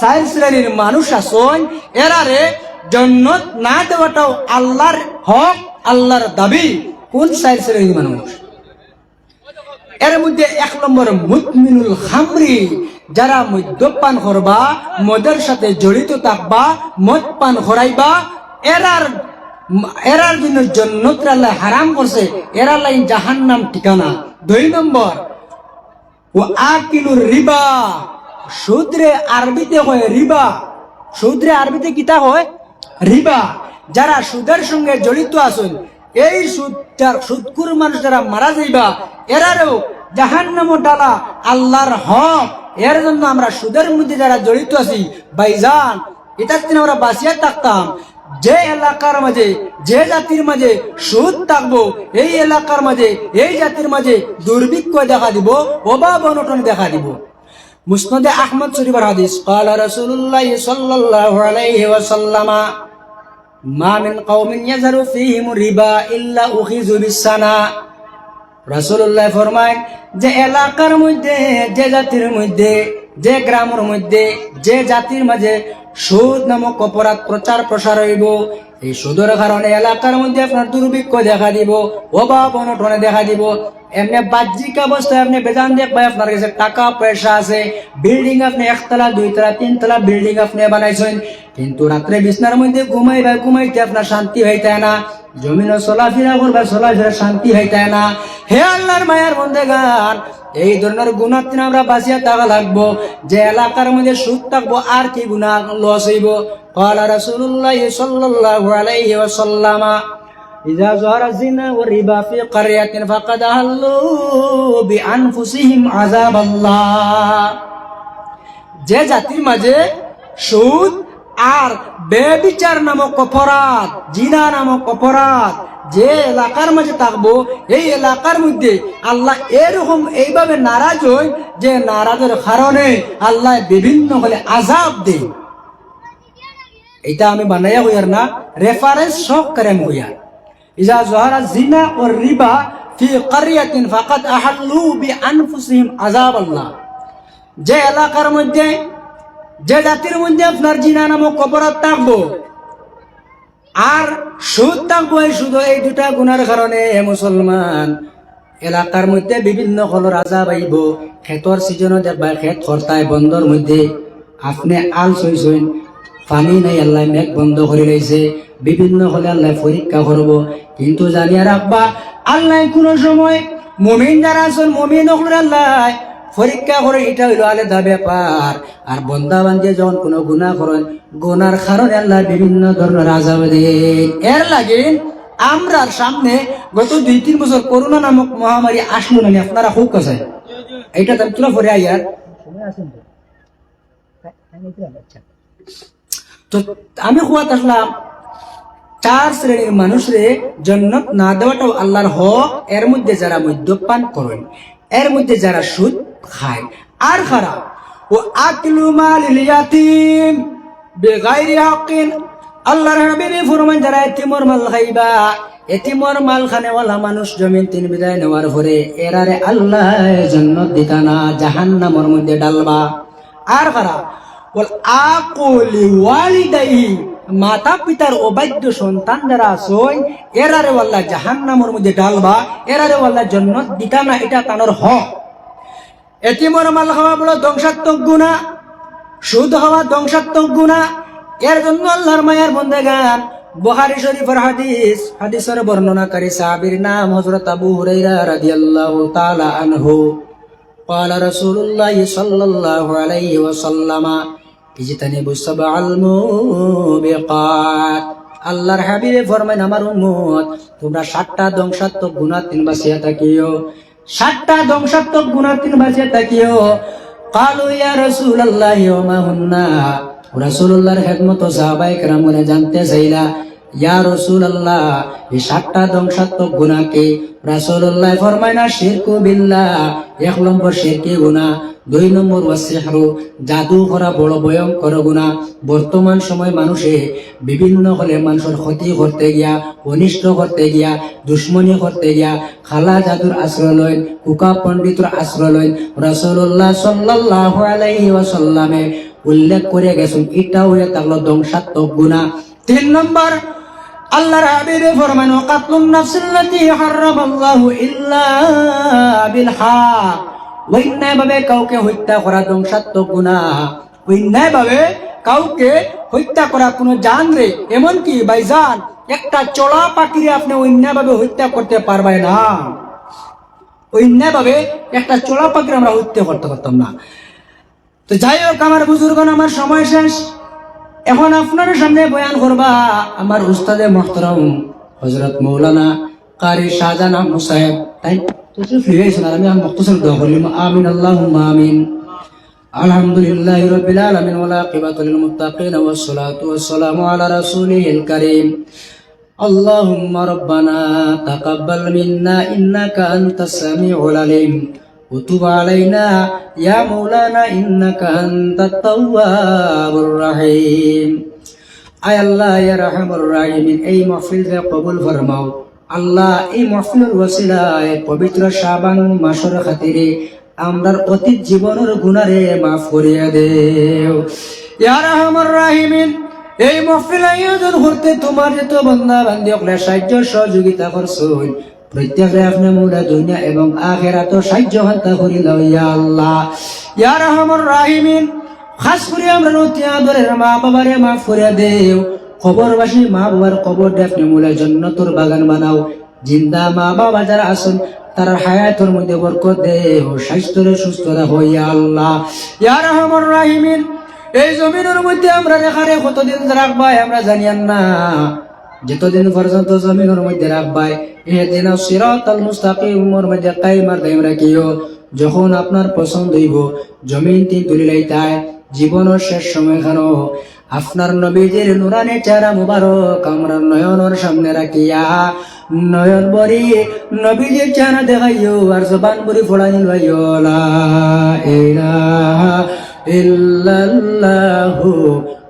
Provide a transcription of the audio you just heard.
চার শ্রেণির মানুষ আসন এরারে জন্নত না দেওয়াটাও আল্লাহর হক, আল্লাহর দাবি। কোন চার শ্রেণির মানুষ? এর মধ্যে এক নম্বর মুতমিনুল খামরি, যারা মদ্যপান করবা, মদের সাথে জড়িত থাকবা, মদ পান করাইবা, এরার এরার জন্য জন্নত আল্লাহ হারাম করছে এরার লাইন জাহান্নাম ঠিকানা। দুই নম্বর ও আকিলুর রিবা সুদরে আরবিতে হয় রিবা। সুদরে আরবিতে কিতা হয়? রিবা। যারা সুদের সঙ্গে জড়িত আছেন, এই সুদ সুদকুর মানুষ যারা মারা যাইবা, এরারও জাহান্নাম ডালা, আল্লাহর হক। এর জন্য আমরা সুদের মধ্যে যারা জড়িত আছি, বাইজান, এটার দিন আমরা বাঁচিয়ে থাকতাম। যে এলাকার মাঝে, যে জাতির মাঝে সুদ থাকব, এই এলাকার মাঝে, এই জাতির মাঝে দুর্ভিক্ষ দেখা দিব, অভাব অনটন দেখা দিব। মুসনদে আহমদ শরীফের হাদিস قال رسول الله صلى الله عليه وسلم ما من قوم يزر فيهم الربا الا اخذوا بالسنه রাসূলুল্লাহ ফরমায় যে এলাকার মধ্যে যে জাতির মধ্যে যে গ্রামের মধ্যে যে জাতির মাঝে সুদ নামক অপরাধ প্রচার প্রসার হইব এই সুদের কারণে এলাকার মধ্যে আপনার দুর্ভিক্ষ দেখা দিব অভাব অনটনে দেখা দিব এমনি বাহ্যিক অবস্থায় আপনি বেজান দেখবে আপনার কাছে টাকা পয়সা আছে বিল্ডিং আপনি একতলা দুইতলা তিনতলা বিল্ডিং আপনি বানাইছেন কিন্তু রাত্রে বিছনার মধ্যে ঘুমাইবা ঘুমাইতে আপনার শান্তি হইতে না জমিন চলাফেরা করবা চলাফেরা শান্তি হইতে না হে আল্লাহর মায়ার বন্ধে গান এই ধরনের গুণার দিন আমরা বাঁচিয়া থাকা লাগবো যে এলাকার মধ্যে সুদ থাকবো আর কি গুণা লস হইব قال رسول الله صلى الله عليه وسلم إذا ظهر الزنا والربا في قرية فقد أهلوا بأنفسهم عذاب الله যে জাতির মাঝে সুদ আর বেবিচার নামক অপরাধ জিনা নামক অপরাধ যে এলাকার মাঝে থাকবো এই এলাকার মধ্যে আল্লাহ এরকম এইভাবে নারাজ হই যে নারাজের কারণে আল্লাহ বিভিন্ন হলে আজাব দেয় এটা আমি বানাইয়া হইয়ার না রেফারেন্স সব করে আমি হইয়ার ইজা জহারা জিনা ও রিবা ফি কারিয়াতিন ফাকাদ যে এলাকার মধ্যে, যে জাতির মধ্যে আপনার জিনা নামক অপরাধ থাকব, আর সুদ থাকব, এই শুধু এই দুটা গুণার কারণে হে মুসলমান এলাকার মধ্যে বিভিন্ন কলর আজাব আইব খেতর সিজনে দেখবা খেত খরতায় বন্ধর মধ্যে আপনি আল সইছেন পানি নাই, আল্লাহ মেঘ বন্ধ করে রয়েছে বিভিন্ন হলে আল্লাহ পরীক্ষা করব কিন্তু জানিয়া রাখবা আল্লাহ কোন সময় মমিন যারা আছেন মমিন আল্লাহ পরীক্ষা করে এটা হইল আলাদা ব্যাপার আর বন্দা বান্ধিয়ে যখন কোনো গুণা করেন গুনার কারণে আল্লাহ বিভিন্ন ধরনের আজাব দেন এর লাগে আমরার সামনে গত দুই, তিন বছর করোনা নামক মহামারী আসলো না আপনারা খুব কাছে। এইটা তুলা পরে আইয়ার তো আমি খুয়াত আসলাম, চার শ্রেণির মানুষরে জন্নত না দেওয়াটাও আল্লাহর হক, এর মধ্যে যারা মদ্যপান করেন, এর মধ্যে যারা সুদ খায়। আর খারাপ ও আকলু মাল ইয়াতিম, বেগাইরি হাকিন আল্লাহর হাবিবে ফরমান যারা এতিমর মাল খাইবা, এতিমর মাল খানেওয়ালা মানুষ জমিন তিন বিদায় নেওয়ার পরে এরারে আল্লাহ জন্নত দিতা না, জাহান্নামর মধ্যে ডালবা। আর খারাপ বল আকলি ওয়ালিদাইহি মাতা পিতার অবাধ্য সন্তান যারা আসই এরারে ওয়াল্লা জাহান্নামের মধ্যে ডালবা এরারে ওয়াল্লা জন্নত দিতা না এটা তানোর হক এতিমর মাল খাওয়া বড় ধ্বংসাত্মক গুণা সুদ হওয়া ধ্বংসাত্মক গুণা এর জন্য আল্লাহর মায়ার বন্দে গান বুখারী শরীফের হাদিস হাদিসের বর্ণনাকারী সাহাবীর নাম হযরত আবু হুরায়রা রাদিয়াল্লাহু তাআলা আনহু قال رسول الله صلى الله عليه وسلم اجتنبوا السبع الموبقات আল্লাহর হাবিবে ফরমাইন, আমার উম্মত, তোমরা সাতটা ধ্বংসাত্মক গুণার তিন বাঁচিয়া থাকিও। সাতটা ধ্বংসাত্মক গুণার তিন বাঁচিয়া থাকিও। কালু ইয়া রসুল আল্লাহ ওরা রাসূলুল্লাহর খেদমত সাহাবায়ে কেরাম জানতে চাইলা। গুণাকে এক দুই বর্তমান সময় মানুষে বিভিন্ন হলে মানুষের ক্ষতি করতে গিয়া, অনিষ্ট করতে গিয়া, দুশ্মনী করতে গিয়া, খালা জাদুর আশ্রয় লইন কুকা পণ্ডিতর আশ্রয় সাল্লাল্লাহু আলাইহি ওয়াসাল্লামে উল্লেখ করে গেছেন এটা হয়ে থাকল ধ্বংসাত্মক গুণা তিন নম্বর আল্লাহর হাবিবে ফরমানো, কাতলুন নাফসিল্লাতি হারামাল্লাহু ইল্লা বিল হক অন্যায় ভাবে কাউকে হত্যা করা ধ্বংসাত্মক গুণা অন্যায় ভাবে কাউকে হত্যা করা কোনো জান রে, এমনকি ভাইজান একটা চড়া পাখিরে আপনি অন্যায় ভাবে হত্যা করতে পারবেন না। অন্যায় ভাবে একটা চড়া পাখির আমরা হত্যা করতে পারতাম না। তো যাই হোক, আমার বুজুর্গন আমার সময় শেষ। এখন আপনার সামনে বয়ান করবা আমার উস্তাদে মোহতরম হজরত মৌলানা কারি শাহজাহান আহমদ সাহেব তাই তো ফ্রি হয়েছেন আর আমি আর মক্তসর দোয়া করলাম আমিন আল্লাহ আমিন الحمد لله رب العالمين والعاقبة للمتقين والصلاة والسلام على رسوله الكريم اللهم ربنا تقبل منا إنك أنت السميع العليم وتب علينا يا مولانا إنك أنت التواب الرحيم আয় আল্লাহ ইয়া রাহমার রাহিমিন এই মাহফিলকে কবুল ফরমাও আল্লাহ এই মাহফিলের ওসিলায় পবিত্র শাবান মাসের খাতিরে আমরার অতীত জীবনের গুনারে মাফ করিয়া দেও ইয়া রাহমার রাহিমিন এই মাহফিল আয়োজন করতে তোমার যত বান্দা বান্দি অকলে সাহায্য সহযোগিতা করছই আপনি দুনিয়া এবং সাহায্য ইয়া আল্লাহ। রাহিমিন। খাস করে আমরা মা বাবারে মাফ করে দেও। মা বাবার জন্নতর বাগান বানাও। জিন্দা মা বাবা যারা আছেন, তার মধ্যে বরকত দেও, স্বাস্থ্যরে সুস্থ রাখো ইয়া আল্লাহ। ইয়া রহমান রাহিমিন। এই জমিনের মধ্যে আমরা রেখারে কতদিন রাখবাই আমরা জানিয়ান না। যতদিন পর্যন্ত জমিনের মধ্যে রাখবাই এদিন সিরাত আল মুস্তাকিমের মধ্যে কাইমার দাইম রাখিও, যখন আপনার পছন্দ হইব জমিন তিন তুলিলাই তাই জীবনের শেষ সময় খান আপনার নবীজির নুরানি চেহারা মুবারক আমরা নয়নের সামনে রাখিয়া, নয়ন বরি নবীজির চেহারা দেখাইও, আর জবান বরি ফোড়ানি লইও, লা ইলাহা ইল্লাল্লাহু